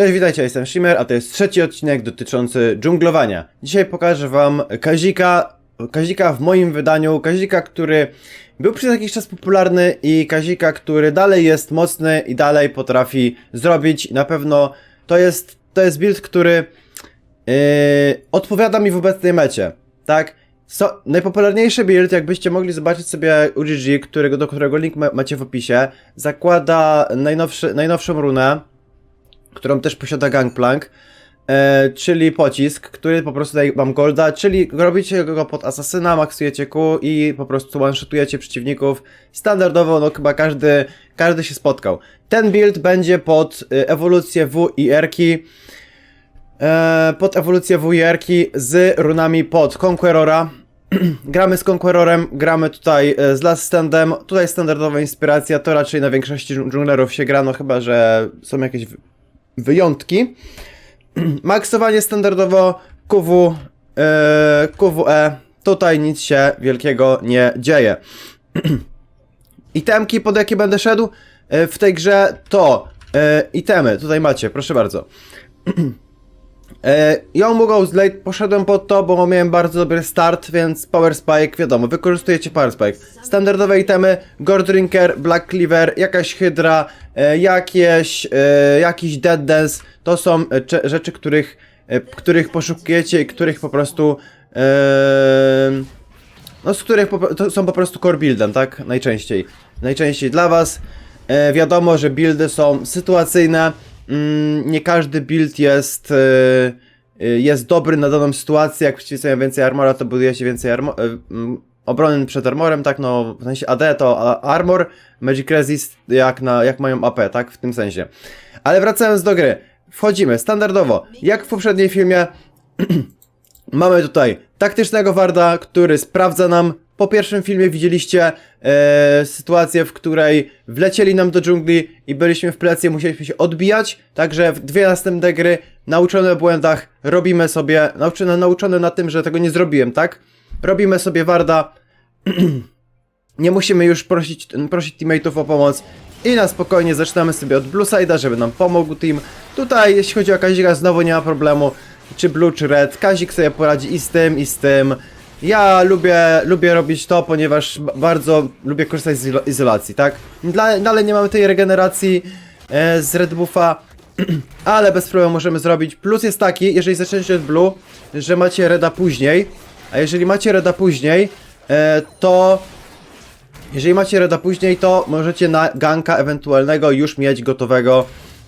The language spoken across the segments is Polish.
Cześć, witajcie, jestem Shimmer, a to jest trzeci odcinek dotyczący dżunglowania. Dzisiaj pokażę wam Kazika, Kazika w moim wydaniu, Kazika, który był przez jakiś czas popularny i Kazika, który dalej jest mocny i dalej potrafi zrobić. Na pewno to jest, to jest build, który yy, odpowiada mi w obecnej mecie, tak? So, najpopularniejszy build, jakbyście mogli zobaczyć sobie UGG, którego, do którego link ma, macie w opisie, zakłada najnowszy, najnowszą runę, którą też posiada Gangplank, e, czyli pocisk, który po prostu daje wam golda, czyli robicie go pod asasyna, maksujecie Q i po prostu one-shotujecie przeciwników. Standardowo, no chyba każdy, każdy się spotkał. Ten build będzie pod e, ewolucję W i R-ki, e, pod ewolucję W i R-ki z runami pod Conquerora. gramy z Conquerorem, gramy tutaj e, z Last Standem, tutaj standardowa inspiracja, to raczej na większości dżung- dżunglerów się grano, chyba że są jakieś wyjątki. Maksowanie standardowo QW, e, QWE, tutaj nic się wielkiego nie dzieje. Itemki, pod jakie będę szedł e, w tej grze to e, itemy, tutaj macie, proszę bardzo. E, Young Mugo Slate poszedłem pod to, bo miałem bardzo dobry start, więc Power Spike, wiadomo, wykorzystujecie Power Spike. Standardowe itemy, Gore Drinker, Black Cleaver, jakaś Hydra, e, jakieś, e, jakiś Dead Dance, to są e, rzeczy, których, e, których poszukujecie i których po prostu, e, no z których po, to są po prostu core buildem, tak? Najczęściej. Najczęściej dla was. E, wiadomo, że buildy są sytuacyjne. Mm, nie każdy build jest, e, e, jest dobry na daną sytuację. Jak przeciwstawiam więcej armora, to buduje się więcej armo- e, mm, obrony przed armorem, tak? No, w sensie AD to armor, Magic Resist jak, na, jak mają AP, tak? W tym sensie. Ale wracając do gry. Wchodzimy standardowo, jak w poprzedniej filmie, Mamy tutaj taktycznego Warda, który sprawdza nam. Po pierwszym filmie widzieliście e, sytuację, w której wlecieli nam do dżungli i byliśmy w plecy, musieliśmy się odbijać. Także w dwie następne gry, nauczone o błędach, robimy sobie, nauczone, nauczone na tym, że tego nie zrobiłem, tak? Robimy sobie Warda, nie musimy już prosić, prosić teammateów o pomoc i na spokojnie zaczynamy sobie od Blue Side'a, żeby nam pomógł team. Tutaj, jeśli chodzi o Kazika, znowu nie ma problemu, czy Blue, czy Red. Kazik sobie poradzi i z tym, i z tym. Ja lubię, lubię robić to, ponieważ ba- bardzo lubię korzystać z izolacji, tak? Dla, dalej nie mamy tej regeneracji e, z Red Buffa, ale bez problemu możemy zrobić. Plus jest taki, jeżeli zaczniecie od Blue, że macie Reda później, a jeżeli macie Reda później, e, to jeżeli macie reda później, to możecie na ganka ewentualnego już mieć gotowego,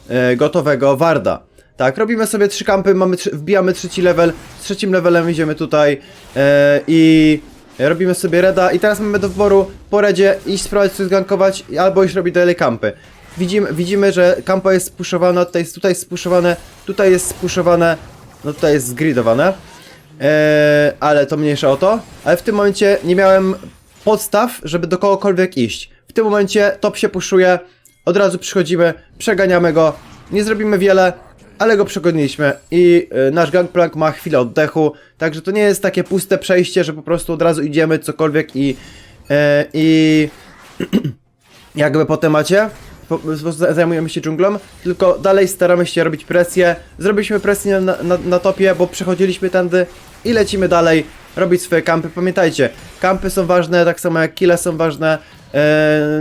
e, gotowego warda. Tak, robimy sobie trzy kampy, mamy trzy, wbijamy trzeci level, z trzecim levelem idziemy tutaj e, i robimy sobie reda i teraz mamy do wyboru po redzie iść spróbować coś zgankować albo iść robić dalej kampy. Widzimy, widzimy, że kampa jest spuszowana, tutaj jest, tutaj jest spuszowane, tutaj jest spuszowane, no tutaj jest zgridowane. Eee, ale to mniejsza o to. Ale w tym momencie nie miałem podstaw, żeby do kogokolwiek iść. W tym momencie top się puszuje, od razu przychodzimy, przeganiamy go, nie zrobimy wiele, ale go przegoniliśmy i e, nasz gangplank ma chwilę oddechu, także to nie jest takie puste przejście, że po prostu od razu idziemy cokolwiek i e, i jakby po temacie zajmujemy się dżunglą, tylko dalej staramy się robić presję. Zrobiliśmy presję na, na, na topie, bo przechodziliśmy tędy i lecimy dalej robić swoje kampy. Pamiętajcie, kampy są ważne, tak samo jak kile są ważne,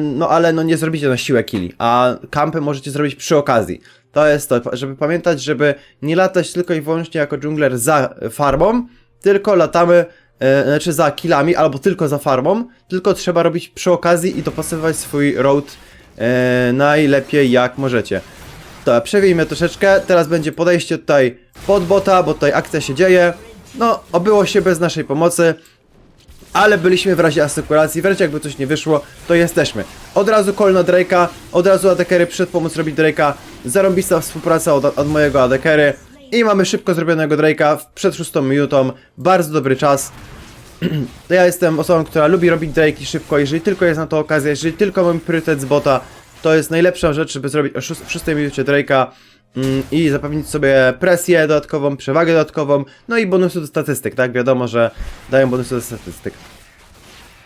no ale no nie zrobicie na siłę killi, a kampy możecie zrobić przy okazji. To jest to, żeby pamiętać, żeby nie latać tylko i wyłącznie jako dżungler za farmą, tylko latamy e, znaczy za killami, albo tylko za farmą, tylko trzeba robić przy okazji i dopasowywać swój road e, najlepiej jak możecie. To przewijmy troszeczkę, teraz będzie podejście tutaj pod bota, bo tutaj akcja się dzieje. No, obyło się bez naszej pomocy, ale byliśmy w razie asykuracji, wręcz jakby coś nie wyszło, to jesteśmy. Od razu call na Drake'a, od razu adekery przyszedł pomóc robić Drake'a, zarąbista współpraca od, od mojego adekery. I mamy szybko zrobionego Drake'a przed szóstą minutą, bardzo dobry czas. Ja jestem osobą, która lubi robić Drake'i szybko, jeżeli tylko jest na to okazja, jeżeli tylko mam priorytet z bota, to jest najlepsza rzecz, żeby zrobić o szóst- w szóstej minucie Drake'a i zapewnić sobie presję dodatkową, przewagę dodatkową, no i bonusy do statystyk, tak? Wiadomo, że dają bonusy do statystyk.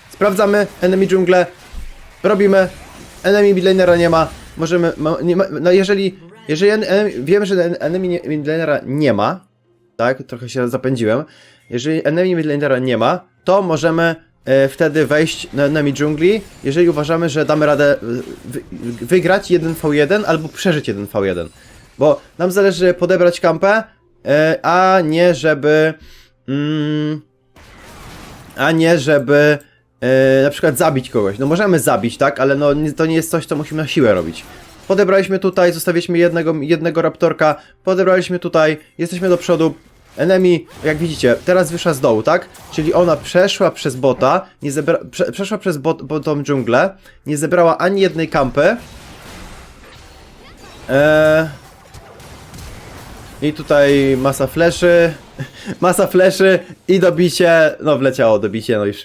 Sprawdzamy enemy dżunglę, robimy, enemy midlanera nie ma, możemy, ma, nie ma, no jeżeli Jeżeli en, en, wiem, że en- enemy nie- midlanera nie ma, tak, trochę się zapędziłem. Jeżeli enemy midlanera nie ma, to możemy e, wtedy wejść na enemy dżungli, jeżeli uważamy, że damy radę e, wy, wygrać 1v1 albo przeżyć 1v1. Bo nam zależy podebrać kampę, e, a nie żeby... Mm, a nie żeby e, na przykład zabić kogoś. No możemy zabić, tak, ale no to nie jest coś, co musimy na siłę robić. Podebraliśmy tutaj, zostawiliśmy jednego, jednego raptorka, podebraliśmy tutaj, jesteśmy do przodu. Enemy, jak widzicie, teraz wyszła z dołu, tak? Czyli ona przeszła przez bota, nie zebra, prze, przeszła przez bot, botą dżunglę, nie zebrała ani jednej kampy. Eee, i tutaj masa fleszy, masa fleszy i dobicie, no wleciało dobicie, no już.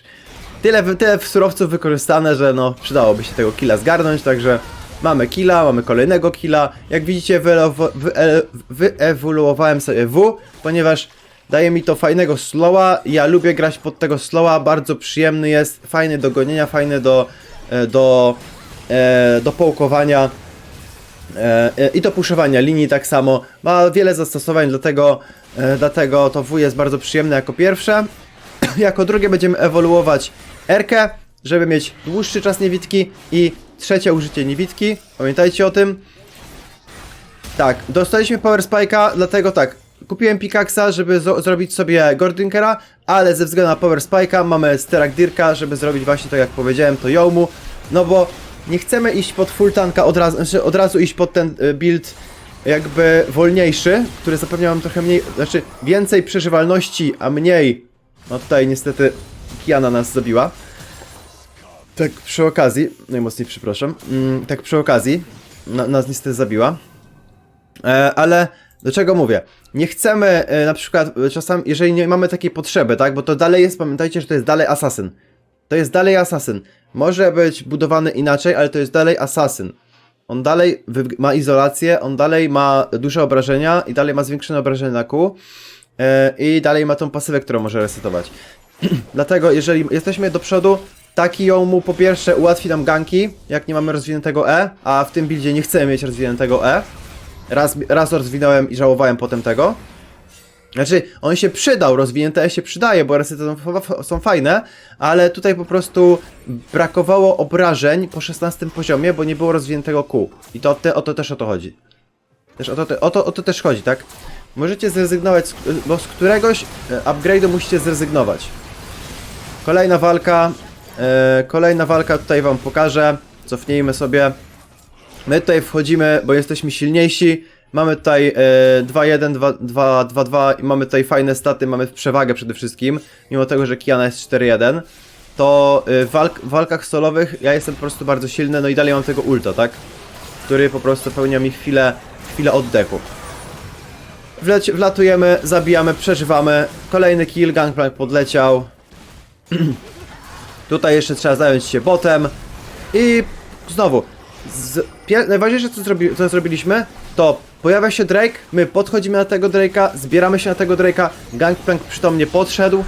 Tyle, tyle surowców wykorzystane, że no przydałoby się tego killa zgarnąć, także mamy killa, mamy kolejnego killa, jak widzicie wyewoluowałem sobie W, ponieważ daje mi to fajnego slowa, ja lubię grać pod tego slowa, bardzo przyjemny jest, fajny do gonienia, fajny do, e, do, e, do połkowania, E, e, I do puszowania linii tak samo. Ma wiele zastosowań, dlatego, e, dlatego to W jest bardzo przyjemne jako pierwsze. jako drugie będziemy ewoluować R-kę, żeby mieć dłuższy czas niewidki i trzecie użycie niewidki. Pamiętajcie o tym. Tak, dostaliśmy Power Spike'a, dlatego tak, kupiłem Pickaxa, żeby zrobić sobie Gordinkera, ale ze względu na Power Spike'a mamy Sterak Dirka, żeby zrobić właśnie to jak powiedziałem, to Yomu, no bo nie chcemy iść pod full tanka od razu, znaczy od razu iść pod ten y, build jakby wolniejszy, który zapewnia nam trochę mniej, znaczy więcej przeżywalności, a mniej, no tutaj niestety Kiana nas zabiła. Tak przy okazji, najmocniej przepraszam, mm, tak przy okazji, na, nas niestety zabiła. E, ale do czego mówię? Nie chcemy e, na przykład czasami, jeżeli nie mamy takiej potrzeby, tak? Bo to dalej jest, pamiętajcie, że to jest dalej asasyn. To jest dalej asasyn. Może być budowany inaczej, ale to jest dalej asasyn. On dalej ma izolację, on dalej ma duże obrażenia i dalej ma zwiększone obrażenia na kół. E, I dalej ma tą pasywę, którą może resetować. Dlatego, jeżeli jesteśmy do przodu, taki ją mu po pierwsze ułatwi nam ganki, jak nie mamy rozwiniętego E, a w tym buildzie nie chcemy mieć rozwiniętego E. Raz, raz rozwinąłem i żałowałem potem tego. Znaczy, on się przydał, rozwinięte E się przydaje, bo resety są, są fajne, ale tutaj po prostu brakowało obrażeń po 16 poziomie, bo nie było rozwiniętego kół. I to, te, o to też o to chodzi. Też o, to, o, to, o to też chodzi, tak? Możecie zrezygnować, z, bo z któregoś e, upgrade'u musicie zrezygnować. Kolejna walka, e, kolejna walka tutaj wam pokażę. Cofnijmy sobie. My tutaj wchodzimy, bo jesteśmy silniejsi. Mamy tutaj e, 2-1, 2- 2-2 i mamy tutaj fajne staty, mamy przewagę przede wszystkim. Mimo tego, że Kiana jest 4-1, to e, walk, w walkach solowych ja jestem po prostu bardzo silny, no i dalej mam tego ulta, tak? Który po prostu pełnia mi chwilę, chwilę oddechu. Wleci, wlatujemy, zabijamy, przeżywamy. Kolejny kill, gangplank podleciał. Tutaj jeszcze trzeba zająć się botem. I znowu, z, najważniejsze co, zrobi, co zrobiliśmy, to pojawia się Drake, my podchodzimy na tego Drake'a, zbieramy się na tego Drake'a, Gangplank przytomnie podszedł,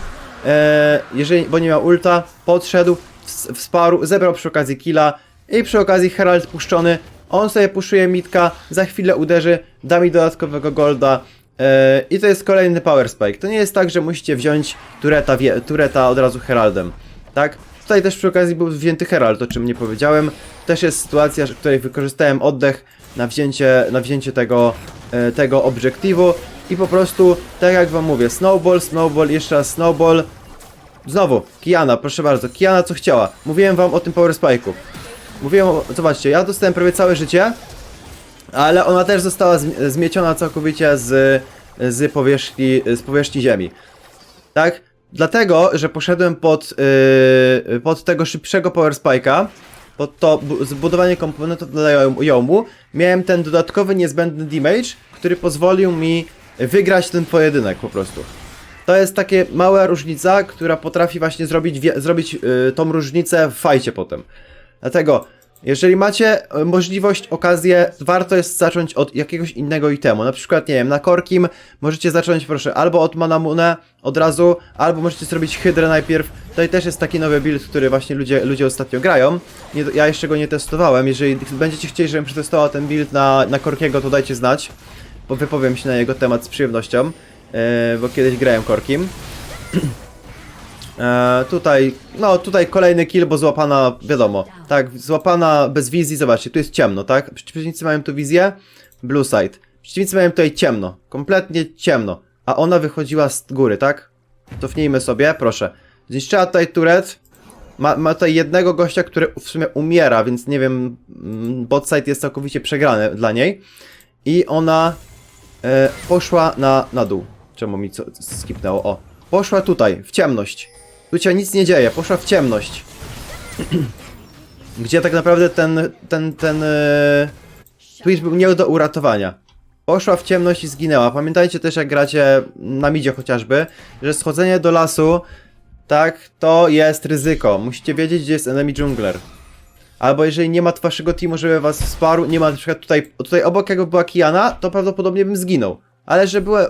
e, jeżeli, bo nie miał ulta, podszedł, ws- wsparł, zebrał przy okazji killa i przy okazji Herald puszczony, on sobie puszuje mitka, za chwilę uderzy, da mi dodatkowego golda, e, i to jest kolejny power spike. To nie jest tak, że musicie wziąć Tureta, Tureta od razu Heraldem, tak? Tutaj też przy okazji był wzięty Herald, o czym nie powiedziałem. Też jest sytuacja, w której wykorzystałem oddech na wzięcie, na wzięcie tego, e, tego obiektywu i po prostu, tak jak wam mówię, snowball, snowball, jeszcze raz snowball. Znowu, Kiana, proszę bardzo, Kiana co chciała. Mówiłem wam o tym power spike'u. Mówiłem, o, zobaczcie, ja dostałem prawie całe życie, ale ona też została zmi- zmieciona całkowicie z, z, powierzchni, z powierzchni ziemi. Tak? Dlatego, że poszedłem pod, yy, pod tego szybszego power spike'a, pod to bu- zbudowanie komponentów dla jomu, miałem ten dodatkowy niezbędny damage, który pozwolił mi wygrać ten pojedynek po prostu. To jest takie mała różnica, która potrafi właśnie zrobić, zrobić yy, tą różnicę w fajcie potem. Dlatego Jeżeli macie e, możliwość, okazję, warto jest zacząć od jakiegoś innego itemu. Na przykład, nie wiem, na Korkim możecie zacząć, proszę, albo od Manamune od razu, albo możecie zrobić Hydrę najpierw. Tutaj też jest taki nowy build, który właśnie ludzie, ludzie ostatnio grają. Nie, ja jeszcze go nie testowałem. Jeżeli będziecie chcieli, żebym przetestował ten build na, na Korkiego, to dajcie znać. Bo wypowiem się na jego temat z przyjemnością, e, bo kiedyś grałem Korkim. E, tutaj, no tutaj kolejny kill, bo złapana, wiadomo, tak, złapana bez wizji, zobaczcie, tu jest ciemno, tak? Przeciwnicy mają tu wizję, blue side. Przeciwnicy mają tutaj ciemno, kompletnie ciemno, a ona wychodziła z góry, tak? Cofnijmy sobie, proszę. Zniszczyła tutaj turet, ma, ma tutaj jednego gościa, który w sumie umiera, więc nie wiem, mm, bot side jest całkowicie przegrany dla niej. I ona e, poszła na, na dół. Czemu mi co, skipnęło? O. Poszła tutaj, w ciemność. Tu się nic nie dzieje, poszła w ciemność. Gdzie tak naprawdę ten, ten, ten e, Twitch był nie do uratowania. Poszła w ciemność i zginęła. Pamiętajcie też jak gracie na midzie chociażby, że schodzenie do lasu, tak, to jest ryzyko. Musicie wiedzieć gdzie jest enemy jungler. Albo jeżeli nie ma waszego teamu, żeby was wsparł, nie ma na przykład tutaj, tutaj obok jakby była Kiana, to prawdopodobnie bym zginął. Ale że była,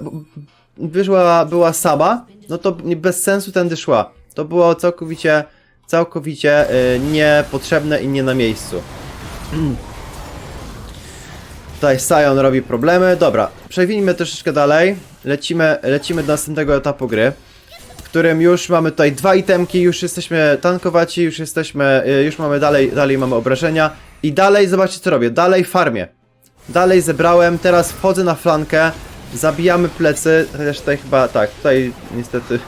wyszła, była sama, no to bez sensu tędy szła. To było całkowicie, całkowicie y, niepotrzebne i nie na miejscu. Tutaj Sion robi problemy. Dobra, przewinijmy troszeczkę dalej. Lecimy, lecimy do następnego etapu gry, w którym już mamy tutaj dwa itemki, już jesteśmy tankowaci, już jesteśmy, y, już mamy dalej, dalej mamy obrażenia i dalej, zobaczcie co robię, dalej farmię. Dalej zebrałem, teraz wchodzę na flankę, zabijamy plecy, chociaż tutaj chyba, tak, tutaj niestety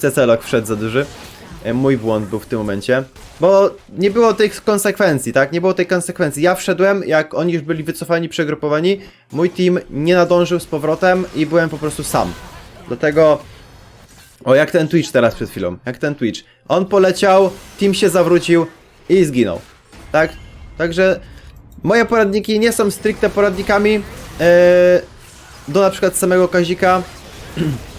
Cecelok wszedł za duży. E, Mój błąd był w tym momencie. Bo nie było tych konsekwencji, tak? Nie było tej konsekwencji. Ja wszedłem, jak oni już byli wycofani, przegrupowani. Mój team nie nadążył z powrotem i byłem po prostu sam. Dlatego. O, jak ten Twitch teraz przed chwilą. Jak ten Twitch. On poleciał, team się zawrócił i zginął. Tak? Także moje poradniki nie są stricte poradnikami. Yy, do na przykład samego Kazika.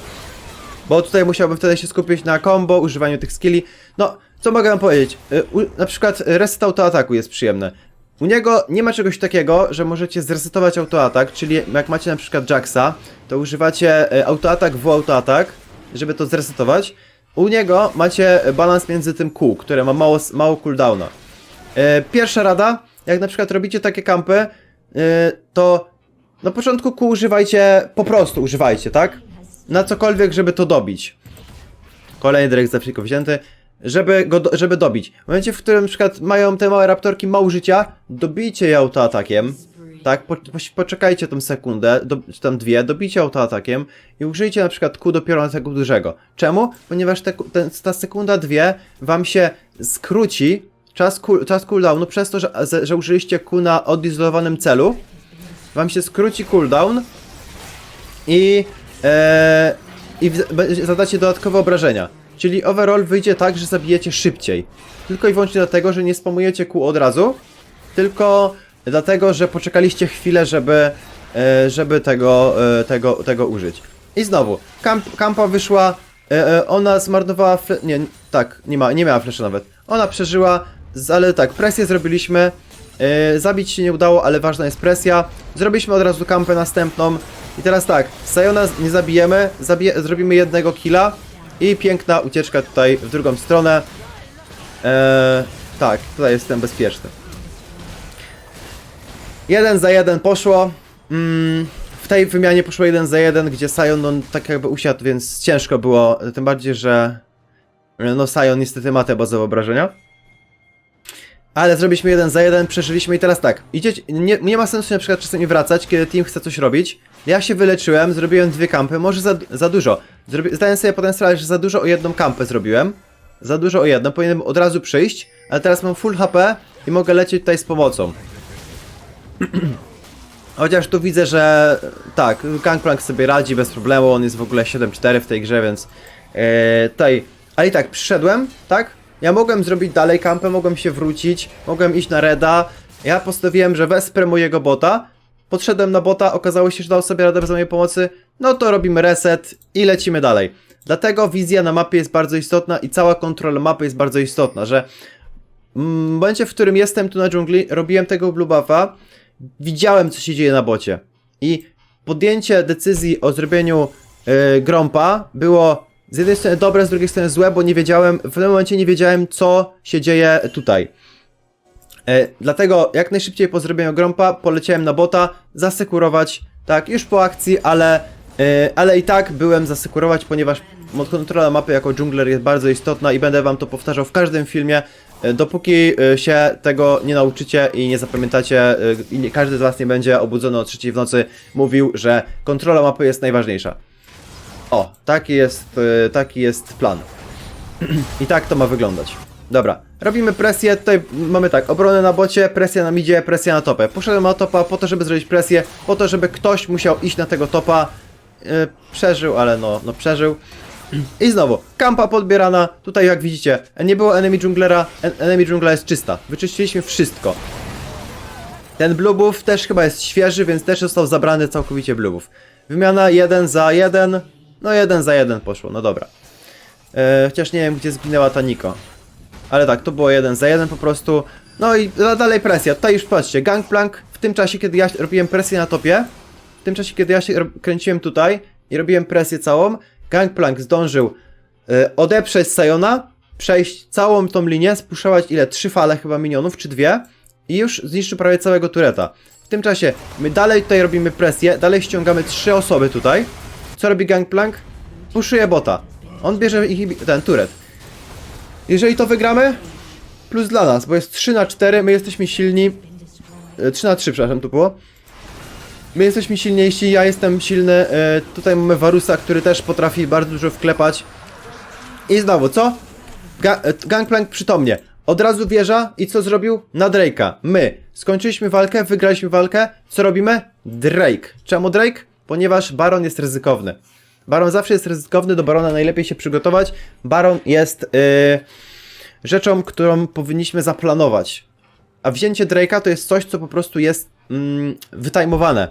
Bo tutaj musiałbym wtedy się skupić na combo, używaniu tych skilli. No, co mogę wam powiedzieć? Y, u, na przykład reset autoataku jest przyjemne. U niego nie ma czegoś takiego, że możecie zresetować autoatak, czyli jak macie na przykład Jaxa, to używacie y, autoatak w autoatak, żeby to zresetować. U niego macie balans między tym kół, które ma mało, mało cooldowna. E, Pierwsza rada, jak na przykład robicie takie kampy, to na początku kół używajcie, po prostu używajcie, tak? Na cokolwiek, żeby to dobić. Kolejny direkt zawsze wzięty. Żeby go, do, żeby dobić. W momencie, w którym na przykład mają te małe raptorki mało życia, dobijcie je autoatakiem. Tak, po, po, poczekajcie tą sekundę, do, czy tam dwie, dobijcie autoatakiem i użyjcie na przykład Q dopiero na tego dużego. Czemu? Ponieważ te, ta sekunda, dwie wam się skróci czas, cool, czas cooldownu przez to, że, że, że użyliście Q na odizolowanym celu. Wam się skróci cooldown i, e, i zadacie dodatkowe obrażenia. Czyli overall wyjdzie tak, że zabijecie szybciej. Tylko i wyłącznie dlatego, że nie spamujecie kół od razu, tylko dlatego, że poczekaliście chwilę, żeby, e, żeby tego, e, tego, tego użyć. I znowu, kamp, kampa wyszła, e, e, ona zmarnowała, nie, tak, nie, ma, nie miała fleszy nawet. Ona przeżyła, ale tak, presję zrobiliśmy, zabić się nie udało, ale ważna jest presja. Zrobiliśmy od razu kampę następną. I teraz tak, Sayona nie zabijemy, zabije, zrobimy jednego killa i piękna ucieczka tutaj w drugą stronę. Eee, tak, tutaj jestem bezpieczny. Jeden za jeden poszło. Mm, w tej wymianie poszło jeden za jeden, gdzie Sion no, tak jakby usiadł, więc ciężko było. Tym bardziej, że no Sion niestety ma te bazowe obrażenia. Ale zrobiliśmy jeden za jeden, przeżyliśmy i teraz tak. Idziecie, nie, nie ma sensu na przykład czasami wracać, kiedy team chce coś robić. Ja się wyleczyłem, zrobiłem dwie kampy, może za, za dużo. Zrobi, zdałem sobie potem sprawę, że za dużo o jedną kampę zrobiłem. Za dużo o jedną, powinienem od razu przyjść, ale teraz mam full HP i mogę lecieć tutaj z pomocą. Chociaż tu widzę, że tak, Gangplank sobie radzi bez problemu, on jest w ogóle 7-4 w tej grze, więc e, tutaj, ale i tak, przyszedłem, tak? Ja mogłem zrobić dalej kampę, mogłem się wrócić, mogłem iść na Reda, ja postawiłem, że wesprę mojego bota, podszedłem na bota, okazało się, że dał sobie radę bez mojej pomocy, no to robimy reset i lecimy dalej. Dlatego wizja na mapie jest bardzo istotna i cała kontrola mapy jest bardzo istotna, że w momencie, w którym jestem tu na dżungli, robiłem tego blue buffa, widziałem, co się dzieje na bocie. I podjęcie decyzji o zrobieniu yy, grompa było z jednej strony dobre, z drugiej strony złe, bo nie wiedziałem, w tym momencie nie wiedziałem, co się dzieje tutaj. E, dlatego jak najszybciej po zrobieniu grompa poleciałem na bota, zasekurować, tak, już po akcji, ale, e, ale i tak byłem zasekurować, ponieważ kontrola mapy jako dżungler jest bardzo istotna i będę wam to powtarzał w każdym filmie, e, dopóki e, się tego nie nauczycie i nie zapamiętacie e, i nie, każdy z was nie będzie obudzony o trzeciej w nocy mówił, że kontrola mapy jest najważniejsza. O, taki jest, e, taki jest plan. I tak to ma wyglądać. Dobra, robimy presję, tutaj mamy tak, obronę na bocie, presja na midzie, presja na topę. Poszedłem na topa po to, żeby zrobić presję, po to, żeby ktoś musiał iść na tego topa. Yy, przeżył, ale no, no przeżył. I znowu, kampa podbierana, tutaj jak widzicie, nie było enemy junglera, en enemy jungla jest czysta. Wyczyściliśmy wszystko. Ten blue buff też chyba jest świeży, więc też został zabrany całkowicie blue buff. Wymiana 1 za 1, no 1 za 1 poszło, no dobra. E, chociaż nie wiem, gdzie zginęła ta Niko. Ale tak, to było jeden za jeden po prostu. No i da- dalej presja. Tutaj już patrzcie, Gangplank w tym czasie, kiedy ja robiłem presję na topie, w tym czasie, kiedy ja się kręciłem tutaj i robiłem presję całą, Gangplank zdążył e, odeprzeć Sayona, przejść całą tą linię, spuszować ile? Trzy fale chyba minionów, czy dwie i już zniszczył prawie całego tureta. W tym czasie my dalej tutaj robimy presję, dalej ściągamy trzy osoby tutaj. Co robi Gangplank? Puszuje bota. On bierze ich, ten turet. Jeżeli to wygramy, plus dla nas, bo jest 3 na 4, my jesteśmy silni. e, 3 na 3, przepraszam, tu było. My jesteśmy silniejsi, ja jestem silny. e, Tutaj mamy Warusa, który też potrafi bardzo dużo wklepać. I znowu, co? E, Gangplank przytomnie. Od razu wieża i co zrobił? Na Drake'a. My skończyliśmy walkę, wygraliśmy walkę. Co robimy? Drake. Czemu Drake? Ponieważ Baron jest ryzykowny. Baron zawsze jest ryzykowny, do Barona najlepiej się przygotować. Baron jest yy, rzeczą, którą powinniśmy zaplanować. A wzięcie Drake'a to jest coś, co po prostu jest mm, wytajmowane.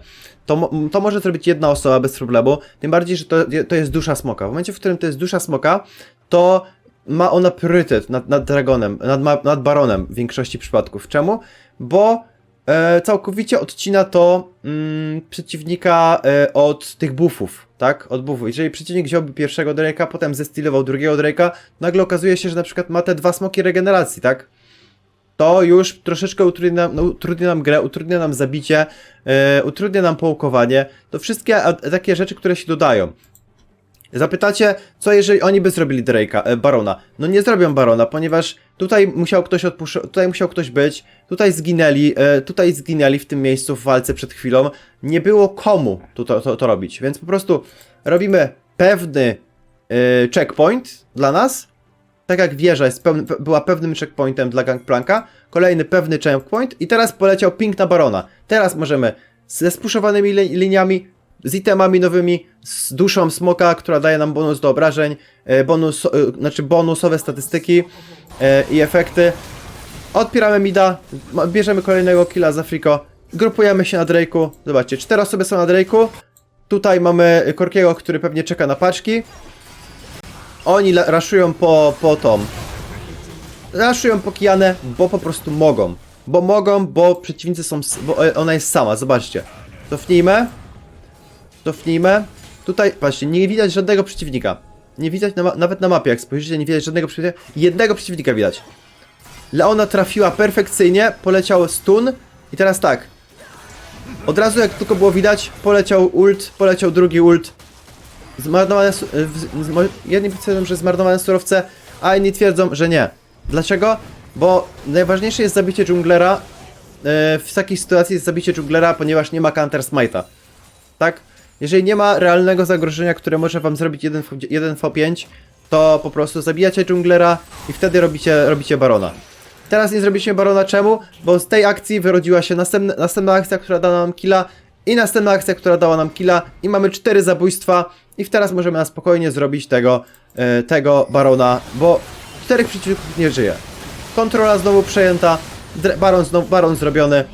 To, to może zrobić jedna osoba bez problemu, tym bardziej, że to, to jest dusza smoka. W momencie, w którym to jest dusza smoka, to ma ona priorytet nad, nad Dragonem, nad, nad Baronem w większości przypadków. Czemu? Bo całkowicie odcina to mm, przeciwnika e, od tych buffów, tak? Od buffów. Jeżeli przeciwnik wziąłby pierwszego Drake'a, potem zestylował drugiego Drake'a, nagle okazuje się, że na przykład ma te dwa smoki regeneracji, tak? to już troszeczkę utrudnia, no, utrudnia nam grę, utrudnia nam zabicie, e, utrudnia nam połkowanie. To wszystkie takie rzeczy, które się dodają. Zapytacie, co jeżeli oni by zrobili Drake'a, e, Barona? No nie zrobią Barona, ponieważ tutaj musiał ktoś tutaj musiał ktoś być, tutaj zginęli, e, tutaj zginęli w tym miejscu w walce przed chwilą. Nie było komu tu to, to, to robić, więc po prostu robimy pewny e, checkpoint dla nas, tak jak wieża jest była pewnym checkpointem dla Gangplanka, kolejny pewny checkpoint i teraz poleciał ping na Barona. Teraz możemy ze spuszowanymi li liniami, z itemami nowymi, z duszą smoka, która daje nam bonus do obrażeń, e, bonus, e, znaczy bonusowe statystyki e, i efekty. Odpieramy mida, bierzemy kolejnego killa za Friko, grupujemy się na Drake'u. Zobaczcie, cztery osoby są na Drake'u. Tutaj mamy Korkiego, który pewnie czeka na paczki. Oni raszują po, po tą. Raszują po Kijanę, bo po prostu mogą. Bo mogą, bo przeciwnicy są. Bo ona jest sama, zobaczcie. Cofnijmy. Cofnijmy. Tutaj, patrzcie, nie widać żadnego przeciwnika. Nie widać na nawet na mapie, jak spojrzycie, nie widać żadnego przeciwnika. Jednego przeciwnika widać. Leona trafiła perfekcyjnie, poleciał stun. I teraz tak. Od razu jak tylko było widać, poleciał ult, poleciał drugi ult. Zmarnowane. Jedni twierdzą, że zmarnowane surowce, a inni twierdzą, że nie. Dlaczego? Bo najważniejsze jest zabicie dżunglera. y, W takiej sytuacji jest zabicie dżunglera, ponieważ nie ma counter smite'a. Tak? Jeżeli nie ma realnego zagrożenia, które może wam zrobić 1v5, to po prostu zabijacie dżunglera i wtedy robicie, robicie barona. Teraz nie zrobiliśmy barona czemu? Bo z tej akcji wyrodziła się następna, następna akcja, która dała nam killa i następna akcja, która dała nam killa i mamy cztery zabójstwa i teraz możemy na spokojnie zrobić tego, e, tego barona, bo czterech przeciwników nie żyje. Kontrola znowu przejęta, baron, znowu, baron zrobiony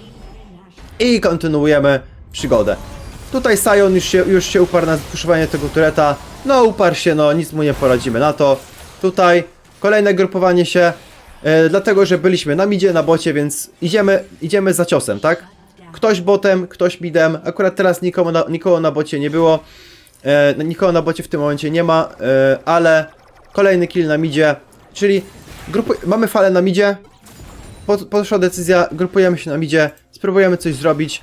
i kontynuujemy przygodę. Tutaj Sion już się, już się uparł na spuszowanie tego tureta. No uparł się, no nic mu nie poradzimy na to. Tutaj kolejne grupowanie się. e, dlatego że byliśmy na midzie, na bocie, więc idziemy, idziemy za ciosem, tak? Ktoś botem, ktoś midem, akurat teraz nikogo na, nikogo na bocie nie było, e, nikogo na bocie w tym momencie nie ma, e, ale kolejny kill na midzie, czyli mamy falę na midzie, po, poszła decyzja, grupujemy się na midzie, spróbujemy coś zrobić,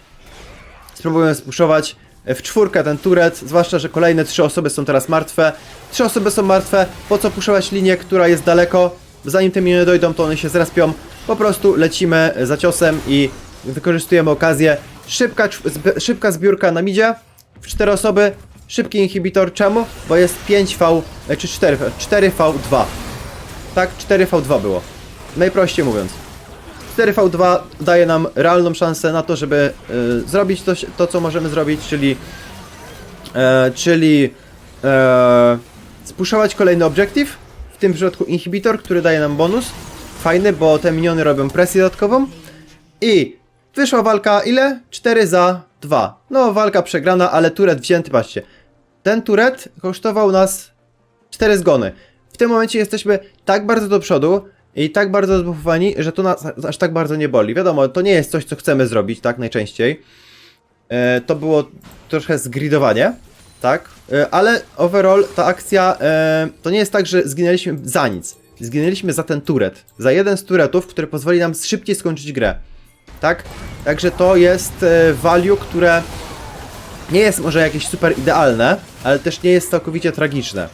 spróbujemy spuszować. W czwórkę ten turet, zwłaszcza, że kolejne trzy osoby są teraz martwe. Trzy osoby są martwe, po co puszować linię, która jest daleko? Zanim te miniony dojdą, to one się zrespią. Po prostu lecimy za ciosem i wykorzystujemy okazję. Szybka, szybka zbiórka na midzie, w cztery osoby. Szybki inhibitor, czemu? Bo jest 5V, e, czy 4, 4V2. Tak, 4V2 było. Najprościej mówiąc. 4v2 daje nam realną szansę na to, żeby y, zrobić to, to, co możemy zrobić, czyli e, czyli e, kolejny obiektyw, w tym przypadku inhibitor, który daje nam bonus. Fajny, bo te miniony robią presję dodatkową. I wyszła walka ile? 4 za 2. No, walka przegrana, ale turet wzięty, patrzcie. Ten turet kosztował nas 4 zgony. W tym momencie jesteśmy tak bardzo do przodu i tak bardzo zbufowani, że to nas aż tak bardzo nie boli. Wiadomo, to nie jest coś, co chcemy zrobić, tak, najczęściej. E, to było troszkę zgridowanie, tak, e, ale overall ta akcja, e, to nie jest tak, że zginęliśmy za nic. Zginęliśmy za ten turet, za jeden z turetów, który pozwoli nam szybciej skończyć grę, tak. Także to jest e, value, które nie jest może jakieś super idealne, ale też nie jest całkowicie tragiczne.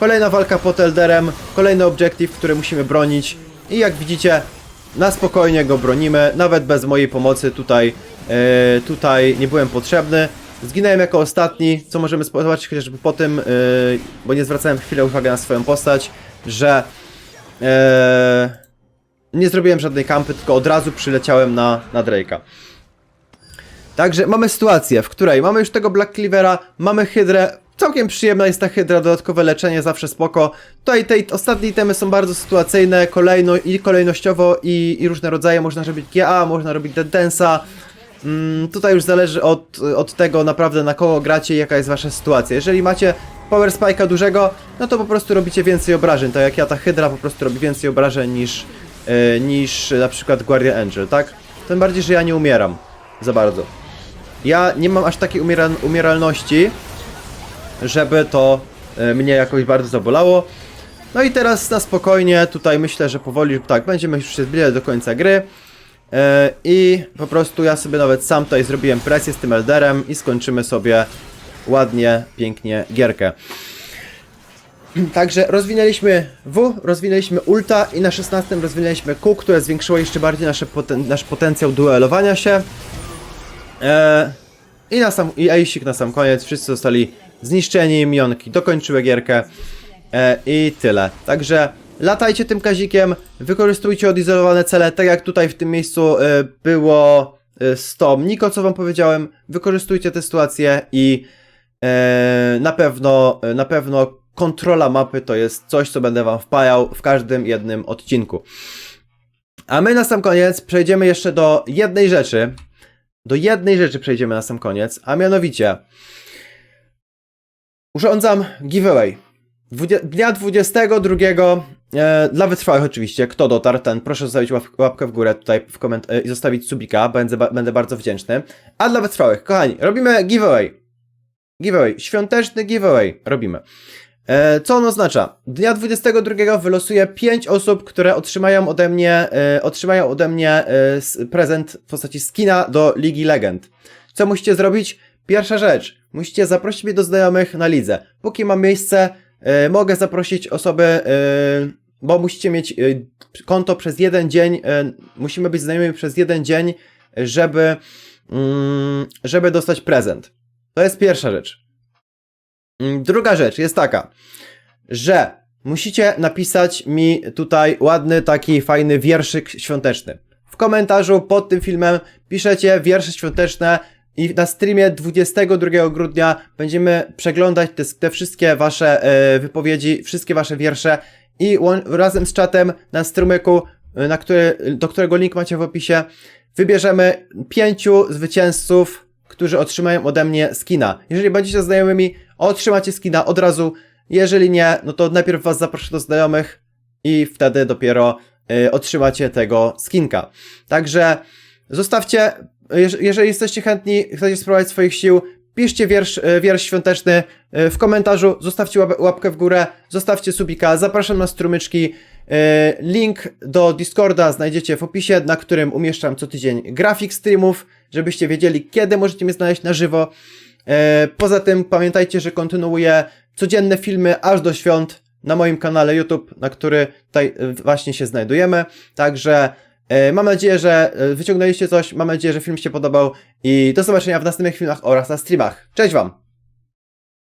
Kolejna walka pod Elderem, kolejny obiektyw, który musimy bronić i jak widzicie, na spokojnie go bronimy, nawet bez mojej pomocy tutaj, e, tutaj nie byłem potrzebny. Zginąłem jako ostatni, co możemy zobaczyć chociażby po tym, e, bo nie zwracałem chwilę uwagi na swoją postać, że e, nie zrobiłem żadnej kampy, tylko od razu przyleciałem na, na Drake'a. Także mamy sytuację, w której mamy już tego Black Cleavera, mamy Hydrę. Całkiem przyjemna jest ta Hydra, dodatkowe leczenie, zawsze spoko. Tutaj te ostatnie itemy są bardzo sytuacyjne, kolejno, i kolejnościowo, i, i różne rodzaje. Można robić GA, można robić Dead Dance'a. Mm, tutaj już zależy od, od tego naprawdę na kogo gracie i jaka jest wasza sytuacja. Jeżeli macie Power Spike'a dużego, no to po prostu robicie więcej obrażeń. Tak jak ja, ta Hydra po prostu robi więcej obrażeń niż, e, niż na przykład Guardian Angel, tak? Tym bardziej, że ja nie umieram za bardzo. Ja nie mam aż takiej umiera umieralności, żeby to e, mnie jakoś bardzo zabolało. No i teraz na spokojnie, tutaj myślę, że powoli, tak, będziemy już się zbliżać do końca gry. E, I po prostu ja sobie nawet sam tutaj zrobiłem presję z tym Elderem i skończymy sobie ładnie, pięknie gierkę. Także rozwinęliśmy W, rozwinęliśmy ulta i na 16 rozwinęliśmy Q, które zwiększyło jeszcze bardziej nasze poten nasz potencjał duelowania się. Eee, I na sam, i Ejsik na sam koniec, wszyscy zostali zniszczeni, mionki dokończyły gierkę. Eee, i tyle. Także latajcie tym kazikiem, wykorzystujcie odizolowane cele, tak jak tutaj w tym miejscu e, było e, Tom Niko, co wam powiedziałem, wykorzystujcie tę sytuację i e, na pewno, na pewno kontrola mapy to jest coś, co będę wam wpajał w każdym jednym odcinku. A my na sam koniec przejdziemy jeszcze do jednej rzeczy, do jednej rzeczy przejdziemy na sam koniec, a mianowicie urządzam giveaway. Dnia 22 e, dla wytrwałych oczywiście, kto dotarł, ten proszę zostawić łap, łapkę w górę tutaj w koment- e, i zostawić subika, będę, ba- będę bardzo wdzięczny. A dla wytrwałych, kochani, robimy giveaway. Giveaway, świąteczny giveaway robimy. E, co on oznacza? Dnia 22 wylosuję 5 osób, które otrzymają ode mnie, e, otrzymają ode mnie e, prezent w postaci skina do Ligi Legend. Co musicie zrobić? Pierwsza rzecz, musicie zaprosić mnie do znajomych na lidze. Póki mam miejsce, e, mogę zaprosić osoby, e, bo musicie mieć e, konto przez jeden dzień, e, musimy być znajomymi przez jeden dzień, żeby, mm, żeby dostać prezent. To jest pierwsza rzecz. Mm, Druga rzecz jest taka, że musicie napisać mi tutaj ładny, taki fajny wierszyk świąteczny. W komentarzu pod tym filmem piszecie wiersze świąteczne i na streamie 22 grudnia będziemy przeglądać te, te wszystkie wasze e, wypowiedzi, wszystkie wasze wiersze i łą- razem z czatem na strumyku, e, na który, do którego link macie w opisie, wybierzemy pięciu zwycięzców, którzy otrzymają ode mnie skina. Jeżeli będziecie znajomymi, otrzymacie skina od razu. Jeżeli nie, no to najpierw was zaproszę do znajomych i wtedy dopiero e, otrzymacie tego skinka. Także zostawcie, jeżeli jesteście chętni, chcecie spróbować swoich sił, piszcie wiersz, e, wiersz świąteczny e, w komentarzu, zostawcie łap- łapkę w górę, zostawcie subika, zapraszam na strumyczki. E, Link do Discorda znajdziecie w opisie, na którym umieszczam co tydzień grafik streamów, żebyście wiedzieli, kiedy możecie mnie znaleźć na żywo. Poza tym pamiętajcie, że kontynuuję codzienne filmy aż do świąt na moim kanale YouTube, na który tutaj właśnie się znajdujemy. Także mam nadzieję, że e, wyciągnęliście coś, mam nadzieję, że film się podobał i do zobaczenia w następnych filmach oraz na streamach. Cześć Wam!